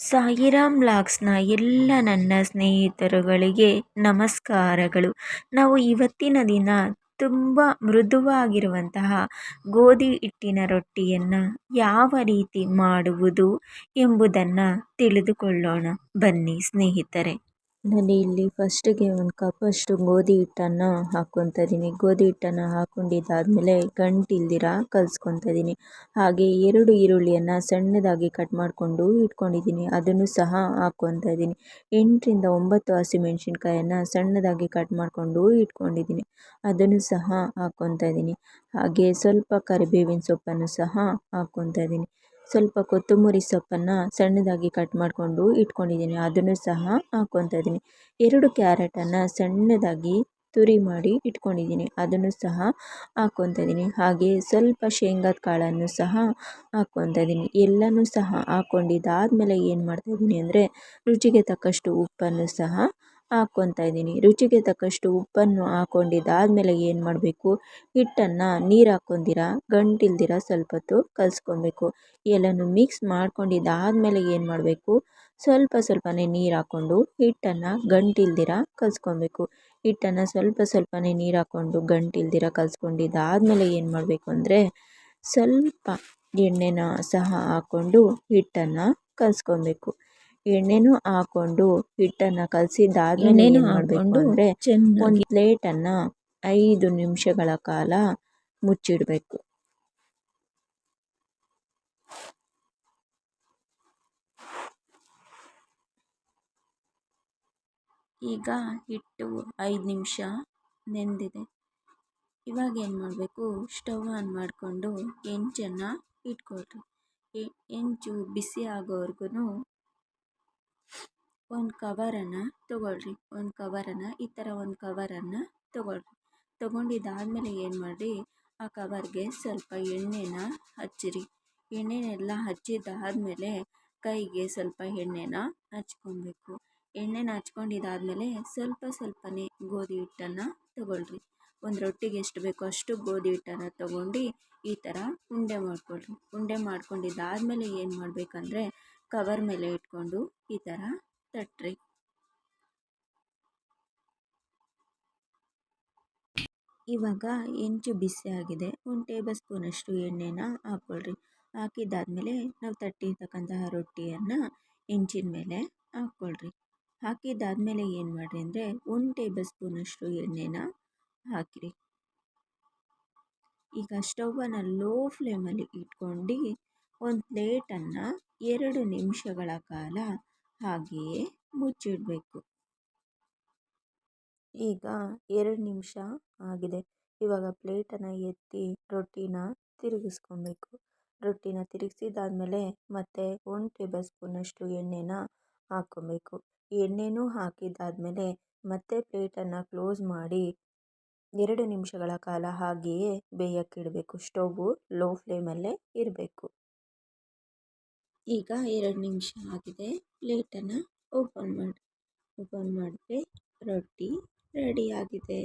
ಸಾಯಿರಾಮ್ ಲಾಗ್ಸ್ನ ಎಲ್ಲ ನನ್ನ ಸ್ನೇಹಿತರುಗಳಿಗೆ ನಮಸ್ಕಾರಗಳು. ನಾವು ಇವತ್ತಿನ ದಿನ ತುಂಬ ಮೃದುವಾಗಿರುವಂತಹ ಗೋಧಿ ಹಿಟ್ಟಿನ ರೊಟ್ಟಿಯನ್ನು ಯಾವ ರೀತಿ ಮಾಡುವುದು ಎಂಬುದನ್ನು ತಿಳಿದುಕೊಳ್ಳೋಣ. ಬನ್ನಿ ಸ್ನೇಹಿತರೆ. ನಾನು ಇಲ್ಲಿ ಫಸ್ಟಿಗೆ ಒಂದು ಕಪ್ಪಷ್ಟು ಗೋಧಿ ಹಿಟ್ಟನ್ನು ಹಾಕ್ಕೊತಾ ಇದ್ದೀನಿ ಗೋಧಿ ಹಿಟ್ಟನ್ನು ಗಂಟು ಗಂಟಿಲ್ದಿರ ಕಲಿಸ್ಕೊತಾ ಇದ್ದೀನಿ ಹಾಗೆ ಎರಡು ಈರುಳ್ಳಿಯನ್ನು ಸಣ್ಣದಾಗಿ ಕಟ್ ಮಾಡಿಕೊಂಡು ಇಟ್ಕೊಂಡಿದ್ದೀನಿ ಅದನ್ನು ಸಹ ಹಾಕ್ಕೊತಾ ಇದ್ದೀನಿ ಎಂಟರಿಂದ ಒಂಬತ್ತು ಹಸಿಮೆಣ್ಸಿನ್ಕಾಯನ್ನು ಸಣ್ಣದಾಗಿ ಕಟ್ ಮಾಡಿಕೊಂಡು ಇಟ್ಕೊಂಡಿದ್ದೀನಿ ಅದನ್ನು ಸಹ ಹಾಕ್ಕೊತಾ ಇದ್ದೀನಿ ಹಾಗೆ ಸ್ವಲ್ಪ ಕರಿಬೇವಿನ ಸೊಪ್ಪನ್ನು ಸಹ ಹಾಕ್ಕೊತಾ ಇದ್ದೀನಿ ಸ್ವಲ್ಪ ಕೊತ್ತಂಬರಿ ಸೊಪ್ಪನ್ನು ಸಣ್ಣದಾಗಿ ಕಟ್ ಮಾಡಿಕೊಂಡು ಇಟ್ಕೊಂಡಿದ್ದೀನಿ. ಅದನ್ನು ಸಹ ಹಾಕ್ಕೊತಾ ಇದ್ದೀನಿ. ಎರಡು ಕ್ಯಾರೆಟನ್ನು ಸಣ್ಣದಾಗಿ ತುರಿ ಮಾಡಿ ಇಟ್ಕೊಂಡಿದ್ದೀನಿ. ಅದನ್ನು ಸಹ ಹಾಕ್ಕೊತಾ ಇದ್ದೀನಿ. ಹಾಗೆ ಸ್ವಲ್ಪ ಶೇಂಗಾದ ಕಾಳನ್ನು ಸಹ ಹಾಕ್ಕೊತಾ ಇದ್ದೀನಿ. ಎಲ್ಲನೂ ಸಹ ಹಾಕ್ಕೊಂಡಿದ್ದಾದಮೇಲೆ ಏನು ಮಾಡ್ತಾಯಿದ್ದೀನಿ ಅಂದರೆ ರುಚಿಗೆ ತಕ್ಕಷ್ಟು ಉಪ್ಪನ್ನು ಸಹ ಹಾಕ್ಕೊತಾ ಇದ್ದೀನಿ. ರುಚಿಗೆ ತಕ್ಕಷ್ಟು ಉಪ್ಪನ್ನು ಹಾಕ್ಕೊಂಡಿದ್ದಾದ್ಮೇಲೆ ಏನು ಮಾಡಬೇಕು? ಹಿಟ್ಟನ್ನು ನೀರು ಹಾಕ್ಕೊಂದಿರ ಗಂಟಿಲ್ದಿರ ಸ್ವಲ್ಪ ಹೊತ್ತು ಕಲಿಸ್ಕೊಬೇಕು. ಎಲ್ಲನೂ ಮಿಕ್ಸ್ ಮಾಡ್ಕೊಂಡಿದ್ದಾದ್ಮೇಲೆ ಏನು ಮಾಡಬೇಕು? ಸ್ವಲ್ಪ ಸ್ವಲ್ಪನೇ ನೀರು ಹಾಕ್ಕೊಂಡು ಹಿಟ್ಟನ್ನು ಗಂಟಿಲ್ದಿರ ಕಲಸ್ಕೊಳ್ಬೇಕು ಹಿಟ್ಟನ್ನು ಸ್ವಲ್ಪ ಸ್ವಲ್ಪನೇ ನೀರು ಹಾಕ್ಕೊಂಡು ಗಂಟಿಲ್ದಿರ ಕಲಸ್ಕೊಂಡಿದ್ದಾದ್ಮೇಲೆ ಏನು ಮಾಡಬೇಕು ಅಂದರೆ ಸ್ವಲ್ಪ ಎಣ್ಣೆನ ಸಹ ಹಾಕ್ಕೊಂಡು ಹಿಟ್ಟನ್ನು ಕಲಿಸ್ಕೊಬೇಕು. ಎಣ್ಣೆನೂ ಹಾಕ್ಕೊಂಡು ಹಿಟ್ಟನ್ನು ಕಲಸಿದ್ದಾದ್ಮೇಲೆ ಏನು ಮಾಡಬೇಕು ಅಂದರೆ ಒಂದು ಅನ್ನ ಐದು ನಿಮಿಷಗಳ ಕಾಲ ಮುಚ್ಚಿಡಬೇಕು. ಈಗ ಹಿಟ್ಟು ಐದು ನಿಮಿಷ ನೆಂದಿದೆ. ಇವಾಗ ಏನು ಮಾಡಬೇಕು? ಸ್ಟವ್ ಆನ್ ಮಾಡಿಕೊಂಡು ಹೆಂಚನ್ನು ಇಟ್ಕೊಳ್ರಿ. ಹೆಂಚು ಬಿಸಿ ಆಗೋವರೆಗೂ ಒಂದು ಕವರನ್ನು ತೊಗೊಳ್ರಿ, ಒಂದು ಕವರನ್ನು, ಈ ಥರ ಒಂದು ಕವರನ್ನು ತೊಗೊಳ್ರಿ. ತೊಗೊಂಡಿದ್ದಾದ್ಮೇಲೆ ಏನು ಮಾಡಿರಿ, ಆ ಕವರ್ಗೆ ಸ್ವಲ್ಪ ಎಣ್ಣೆನ ಹಚ್ಚಿರಿ. ಎಣ್ಣೆನೆಲ್ಲ ಹಚ್ಚಿದ್ದಾದ್ಮೇಲೆ ಕೈಗೆ ಸ್ವಲ್ಪ ಎಣ್ಣೆನ ಹಚ್ಕೊಬೇಕು. ಎಣ್ಣೆನ ಹಚ್ಕೊಂಡಿದ್ದಾದ್ಮೇಲೆ ಸ್ವಲ್ಪ ಸ್ವಲ್ಪನೇ ಗೋಧಿ ಹಿಟ್ಟನ್ನು ತೊಗೊಳ್ರಿ. ಒಂದು ರೊಟ್ಟಿಗೆ ಎಷ್ಟು ಬೇಕೋ ಅಷ್ಟು ಗೋಧಿ ಹಿಟ್ಟನ್ನು ತಗೊಂಡು ಈ ಥರ ಉಂಡೆ ಮಾಡ್ಕೊಳ್ರಿ. ಉಂಡೆ ಮಾಡ್ಕೊಂಡಿದ್ದಾದ್ಮೇಲೆ ಏನು ಮಾಡಬೇಕಂದ್ರೆ, ಕವರ್ ಮೇಲೆ ಇಟ್ಕೊಂಡು ಈ ಥರ ತಟ್ಟಿರಿ ಇವಾಗ ಹೆಂಚು ಬಿಸಿ ಆಗಿದೆ. ಒಂದು ಟೇಬಲ್ ಸ್ಪೂನಷ್ಟು ಎಣ್ಣೆನ ಹಾಕ್ಕೊಳ್ರಿ ಹಾಕಿದ್ದಾದಮೇಲೆ ನಾವು ತಟ್ಟಿರ್ತಕ್ಕಂತಹ ರೊಟ್ಟಿಯನ್ನು ಹೆಂಚಿನ ಮೇಲೆ ಹಾಕ್ಕೊಳ್ರಿ ಹಾಕಿದ್ದಾದಮೇಲೆ ಏನು ಮಾಡಿರಿ ಅಂದರೆ ಒಂದು ಟೇಬಲ್ ಸ್ಪೂನಷ್ಟು ಎಣ್ಣೆನ ಹಾಕಿರಿ. ಈಗ ಸ್ಟವನ್ನು ಲೋ ಫ್ಲೇಮಲ್ಲಿ ಇಟ್ಕೊಂಡು ಒಂದು ಪ್ಲೇಟನ್ನು ಎರಡು ನಿಮಿಷಗಳ ಕಾಲ ಹಾಗೆಯೇ ಮುಚ್ಚಿಡಬೇಕು. ಈಗ ಎರಡು ನಿಮಿಷ ಆಗಿದೆ. ಇವಾಗ ಪ್ಲೇಟನ್ನು ಎತ್ತಿ ರೊಟ್ಟಿನ ತಿರುಗಿಸ್ಕೊಬೇಕು. ರೊಟ್ಟಿನ ತಿರುಗಿಸಿದಾದ್ಮೇಲೆ ಮತ್ತೆ ಒಂದು ಟೇಬಲ್ ಸ್ಪೂನಷ್ಟು ಎಣ್ಣೆನ ಹಾಕ್ಕೊಬೇಕು. ಎಣ್ಣೆನೂ ಹಾಕಿದ್ದಾದಮೇಲೆ ಮತ್ತೆ ಪ್ಲೇಟನ್ನು ಕ್ಲೋಸ್ ಮಾಡಿ ಎರಡು ನಿಮಿಷಗಳ ಕಾಲ ಹಾಗೆಯೇ ಬೇಯಕ್ಕಿಡಬೇಕು ಸ್ಟೌವು ಲೋ ಫ್ಲೇಮಲ್ಲೇ ಇರಬೇಕು. ಈಗ ಎರಡು ನಿಮಿಷ ಆಗಿದೆ. ಪ್ಲೇಟನ್ನು ಓಪನ್ ಮಾಡಿ ಓಪನ್ ಮಾಡಿದ್ರೆ ರೊಟ್ಟಿ ರೆಡಿಯಾಗಿದೆ